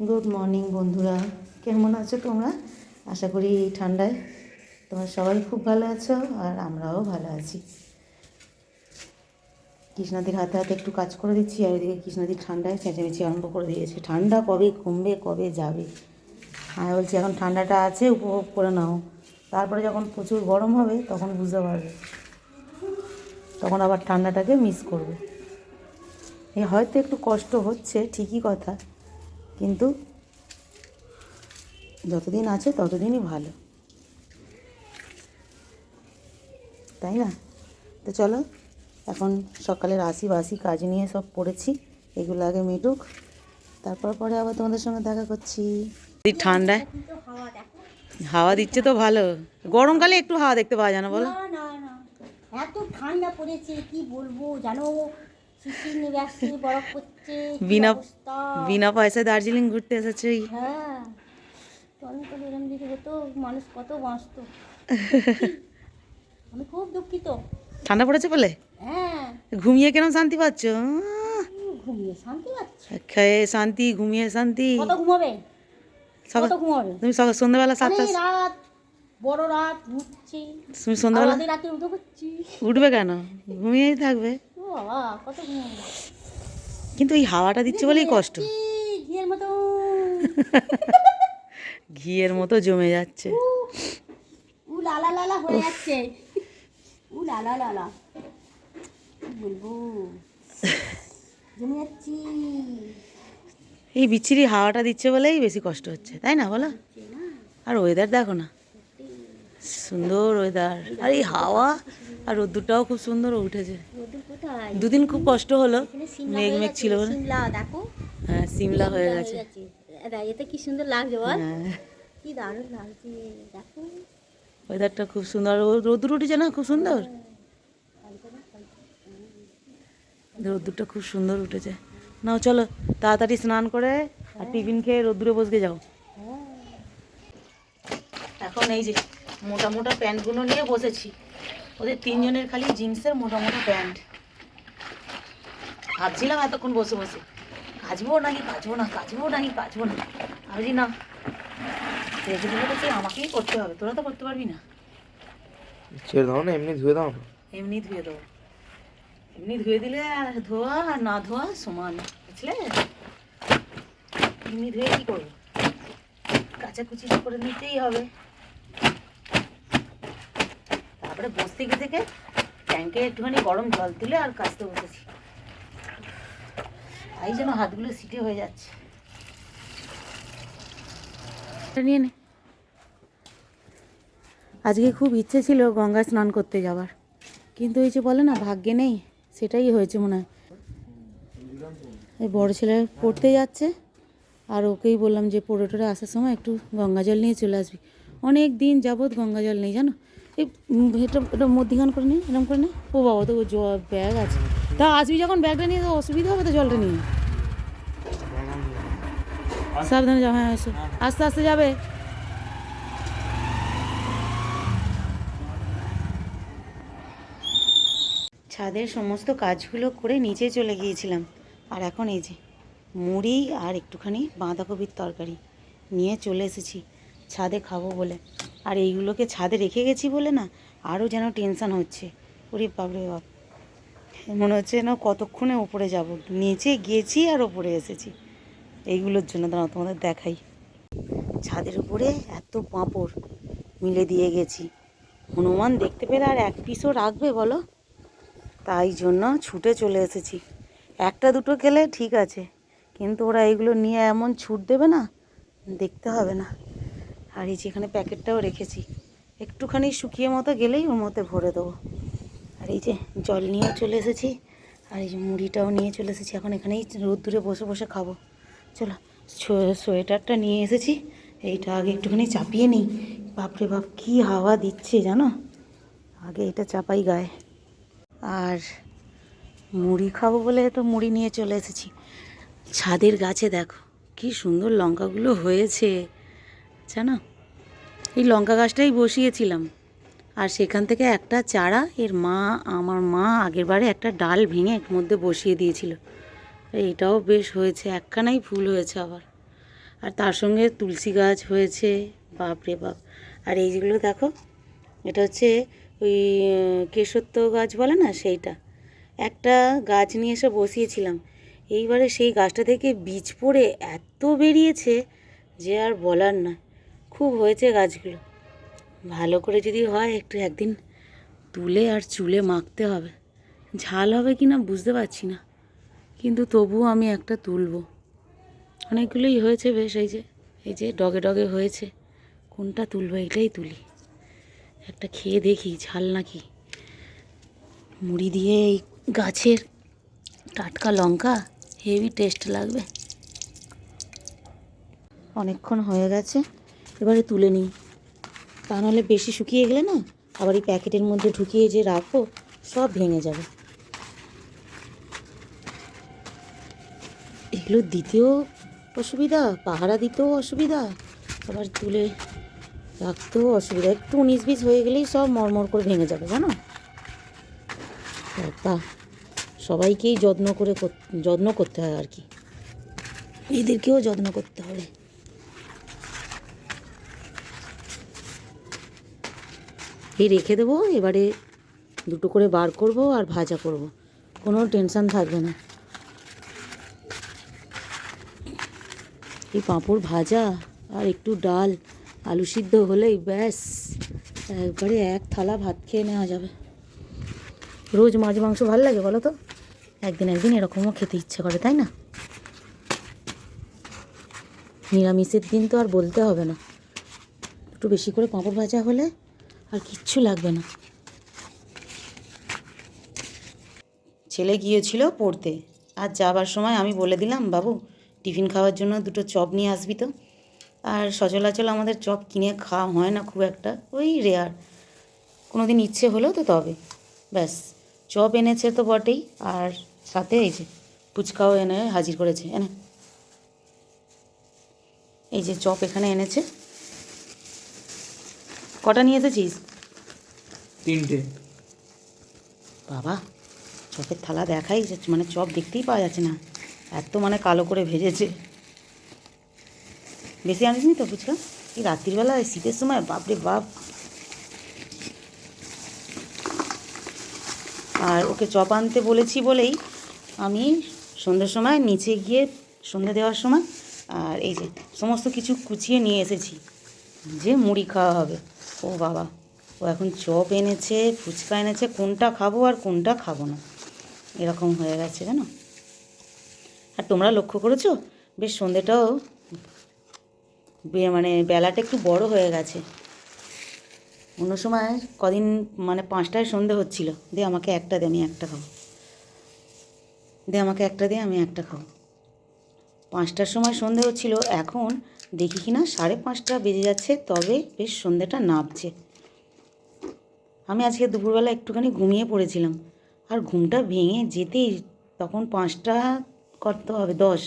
Good morning বন্ধুরা। কেমন আছো তোমরা? আশা করি এই ঠান্ডায় তোমরা সবাই খুব ভালো আছো আর আমরাও ভালো আছি। কৃষ্ণাদির হাতে হাতে একটু কাজ করে দিচ্ছি আর ওইদিকে কৃষ্ণাদির ঠান্ডায় চেঁচামেচি আরম্ভ করে দিয়েছে। ঠান্ডা কবে কমবে, কবে যাবে? আমি বলছি, এখন ঠান্ডাটা আছে, উপভোগ করে নাও। তারপরে যখন প্রচুর গরম হবে, তখন বুঝতে পারবে। তখন আবার ঠান্ডাটাকে মিস করবে। হয়তো একটু কষ্ট হচ্ছে, ঠিকই কথা। কিন্তু যতদিন আছে ততদিনই ভালো। তাই না? তো চলো এখন সকালের আশি বাসি কাজ নিয়ে সব পড়েছি এগুলো আগে মিটুক তারপর পরে আবার তোমাদের সঙ্গে দেখা করছি। এই ঠান্ডায়? হাওয়া দিচ্ছে তো ভালো। গরমকালে একটু হাওয়া দেখতে পাওয়া যায় না বলো? না না না। এত ঠান্ডা পড়েছে কি বলব জানো? বিনা বিনা পয়সায় দার্জিলিং ঘুরতে এসেছে। হ্যাঁ হতো মানুষ কত বাঁচতো আমি খুব দুঃখিত ঠান্ডা পড়েছে বলে? হ্যাঁ ঘুমিয়ে কেন শান্তি পাচ্ছ? ঘুমিয়ে শান্তি পাচ্ছে খেয়ে শান্তি ঘুমিয়ে শান্তি। কত ঘুমাবে সকাল ঘুমাবে তুমি সকাল সন্ধ্যাবেলা সাতটা রাত বড় রাত তুমি সন্ধ্যাবেলা রাতে উঠে উঠবে কেন ঘুমিয়েই থাকবে। বাবা কত ঘুমাবে কিন্তু এই হাওয়াটা দিচ্ছে বলেই কষ্ট। ঘিয়ের মতো। ঘিয়ের মতো জমে যাচ্ছে। উ লালা লালা হয়ে যাচ্ছে। উ লালা লালা বলব? জমে যাচ্ছি। এই বিচ্ছিরি হাওয়াটা দিচ্ছে বলেই বেশি কষ্ট হচ্ছে তাই না বলো? আর ওয়েদার দেখো না। সুন্দর ওয়েদার আর এই হাওয়া আর রোদ্দুরটাও খুব সুন্দর উঠেছে। দুদিন খুব কষ্ট হলো। মেঘ মেঘ ছিল হ্যাঁ সিমলা হয়ে গেছে। এতে কি সুন্দর লাগছে বল। হ্যাঁ। কি দারুণ লাগছে দেখো। ওয়েদারটা খুব সুন্দর। রোদ্দুর উঠেছে না? খুব সুন্দর? রোদ্দুরটা খুব সুন্দর উঠেছে। নাও চলো তাড়াতাড়ি স্নান করে আর টিফিন খেয়ে রোদ্দুরে বসকে যাও। এখন এই যে মোটা মোটা প্যান্টগুলো নিয়ে বসেছি। ওদের তিনজনের খালি জিন্সের মোটা মোটা প্যান্ট। ভাবছিলাম এতক্ষণ বসে বসে কাচবো নাকি কাচবো না কাচবো নাকি কাচবো না? ভাবছি না রেখে দিলে তো আমাকেই করতে হবে তোরা তো করতে পারবি না। ছেড়ে দাও না এমনি ধুয়ে দাও এমনি ধুয়ে দেবো। এমনি ধুয়ে দিলে আর ধোয়া আর না ধোয়া সমান বুঝলে? এমনি ধুয়ে কি করব? কাচাকুচি করে নিতেই হবে। তারপরে বসতে গিয়ে থেকে ট্যাঙ্কে একটুখানি গরম জল তুলে আর কাচতে বসেছি। তাই যেন হাতগুলো সিটে হয়ে যাচ্ছে। নিয়ে নে। আজকে খুব ইচ্ছে ছিল গঙ্গা স্নান করতে যাওয়ার। কিন্তু ওই যে বলে না, ভাগ্যে নেই, সেটাই হয়েছে মনে হয়। এই বড় ছেলে পড়তে যাচ্ছে, আর ওকেই বললাম যে পড়ে টড়ে আসার সময় একটু গঙ্গা জল নিয়ে চলে আসবি। অনেক দিন যাবৎ গঙ্গা জল নেই, জানো? এই এটা এটা মধ্যিখান করে নে এরকম করে নে। ও বাবা তো জল, ব্যাগ আছে। তা আসবি যখন ব্যাগটা নিয়ে তো অসুবিধা হবে তো জলটা নিয়ে? সাবধানে যাও হ্যাঁ এসো। আস্তে আস্তে যাবে। ছাদের সমস্ত কাজগুলো করে নিচে চলে গিয়েছিলাম। আর এখন এই যে, মুড়ি আর একটুখানি বাঁধাকপির তরকারি নিয়ে চলে এসেছি। ছাদে খাব বলে। আর এইগুলোকে ছাদে রেখে গেছি বলে না, আরও যেন টেনশান হচ্ছে। ওরে বাপরে বাপ। মনে হচ্ছে না কতক্ষণে ওপরে যাব। নিচে গিয়েছি আর ওপরে এসেছি। এইগুলোর জন্য দাঁড়াও, তোমাদের দেখাই। ছাদের উপরে এত পাঁপড় মিলে দিয়ে গেছি। হনুমান দেখতে পেলে আর এক পিসও রাখবে বলো? তাই জন্য ছুটে চলে এসেছি। একটা দুটো খেলে ঠিক আছে, কিন্তু ওরা এগুলো নিয়ে এমন ছুট দেবে না, দেখতে হবে না। আর এই যে এখানে প্যাকেটটাও রেখেছি। একটুখানি শুকিয়ে মতো গেলেই ওর মধ্যে ভরে দেবো। আর এই যে জল নিয়েও চলে এসেছি, আর এই যে মুড়িটাও নিয়ে চলে এসেছি। এখন এখানেই রোদ্দুরে বসে বসে খাব। চলো সোয়েটারটা নিয়ে এসেছি। এইটা আগে একটুখানি চাপিয়ে নিই। বাপরে বাপ, কী হাওয়া দিচ্ছে জানো? আগে এটা চাপাই গায়ে। আর মুড়ি খাব বলে তো মুড়ি নিয়ে চলে এসেছি। ছাদের গাছে দেখো, কি সুন্দর লঙ্কাগুলো হয়েছে। জানো এই লঙ্কা গাছটাই বসিয়েছিলাম। আর সেখান থেকে একটা চারা এর মা, আমার মা আগের বারে একটা ডাল ভেঙে এর মধ্যে বসিয়ে দিয়েছিল। এইটাও বেশ হয়েছে, একখানাই ফুল হয়েছে আবার। আর তার সঙ্গে তুলসী গাছ হয়েছে বাপ রে বাপ। আর এই যেগুলো দেখো, এটা হচ্ছে ওই কেশত্ব গাছ বলে না সেইটা। একটা গাছ নিয়ে এসে বসিয়েছিলাম। এইবারে সেই গাছটা থেকে বীজ পড়ে এত বেরিয়েছে যে আর বলার না খুব হয়েছে গাছগুলো। ভালো করে যদি হয়, একটু একদিন তুলে আর চুলে মাখতে হবে। ঝাল হবে কি না বুঝতে পারছি না, কিন্তু তবুও আমি একটা তুলবো। অনেকগুলোই হয়েছে বেশ, এই যে এই যে ডগে ডগে হয়েছে। কোনটা তুলবো এটাই তুলি। একটা খেয়ে দেখি, ঝাল নাকি। মুড়ি দিয়ে এই গাছের টাটকা লঙ্কা, হেভি টেস্ট লাগবে। অনেকক্ষণ হয়ে গেছে। এবারে তুলে নিই। তা নাহলে বেশি শুকিয়ে গেলে না, আবার এই প্যাকেটের মধ্যে ঢুকিয়ে যে রাখব, সব ভেঙে যাবে। এগুলো দিতেও অসুবিধা, পাহারা দিতেও অসুবিধা, আবার তুলে রাখতেও অসুবিধা। একটু উনিশ বিশ হয়ে গেলেই সব মরমর করে ভেঙে যাবে, জানো? তা সবাইকেই যত্ন করে, যত্ন করতে হয় আর কি। এদেরকেও যত্ন করতে হবে। এই রেখে দেবো, এবারে দুটো করে বার করব আর ভাজা করব। কোনো টেনশন থাকবে না। এই পাঁপড় ভাজা আর একটু ডাল, আলু সিদ্ধ হলেই ব্যাস। একবারে এক থালা ভাত খেয়ে নেওয়া যাবে। রোজ মাছ, মাংস ভালো লাগে বলো তো? একদিন একদিন এরকমও খেতে ইচ্ছে করে, তাই না? নিরামিষের দিন তো আর বলতে হবে না। একটু বেশি করে পাঁপড় ভাজা হলে আর কিচ্ছু লাগবে না। ছেলে গিয়েছিল পড়তে। আর যাবার সময় আমি বলে দিলাম, বাবু, টিফিন খাওয়ার জন্য দুটো চপ নিয়ে আসবি তো। আর সচলাচল আমাদের চপ কিনে খাওয়া হয় না খুব একটা, ওই রেয়ার কোনো দিন ইচ্ছে হলো তো তবে। ব্যাস, চপ এনেছে তো বটেই, আর সাথে এই যে ফুচকাও এনে হাজির করেছে, এনে। এই যে চপ এখানে এনেছে। কটা নিয়ে এসেছিস? তিনটে। বাবা চপের থালা দেখাই যাচ্ছে মানে চপ দেখতেই পাওয়া যাচ্ছে না। এত মানে কালো করে ভেজেছে। বেশি আনিসনি তো ফুচকা? এই রাত্রিবেলা এই শীতের সময় বাপরে বাপ। আর ওকে চপ আনতে বলেছি বলেই আমি সন্ধ্যের সময় নিচে গিয়ে সন্ধ্যে দেওয়ার সময় আর এই যে সমস্ত কিছু কুচিয়ে নিয়ে এসেছি। যে মুড়ি খাওয়া হবে। ও বাবা, ও এখন চপ এনেছে, ফুচকা এনেছে, কোনটা খাব আর কোনটা খাব না। এরকম হয়ে গেছে জানো? আর তোমরা লক্ষ্য করেছ? বেশ সন্ধ্যেটাও বে- মানে বেলাটা একটু বড় হয়ে গেছে। অন্য সময় কদিন মানে পাঁচটায় সন্ধে হচ্ছিল। দে আমাকে একটা দে, আমি একটা খাব। দে আমাকে একটা দে, আমি একটা খাব। পাঁচটার সময় সন্ধে হচ্ছিল, এখন দেখি কি না সাড়ে পাঁচটা বেজে যাচ্ছে, তবে বেশ সন্ধেটা নামছে। আমি আজকে দুপুরবেলা একটুখানি ঘুমিয়ে পড়েছিলাম, আর ঘুমটা ভেঙে যেতেই তখন পাঁচটা করতে হবে, দশ।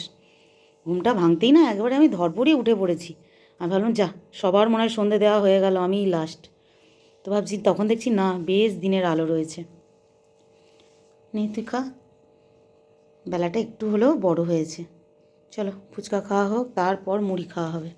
ঘুমটা ভাঙতেই না, একবারে আমি ধরপড়িয়ে উঠে পড়েছি। আমি ভাবলাম, যা, সবার মনে হয় সন্ধে দেওয়া হয়ে গেল, আমিই লাস্ট তো ভাবছি, তখন দেখছি না, বেশ দিনের আলো রয়েছে। নে তুই খা বেলাটা একটু হলেও বড় হয়েছে। চলো ফুচকা খাওয়া হোক তারপর মুড়ি খাওয়া হবে।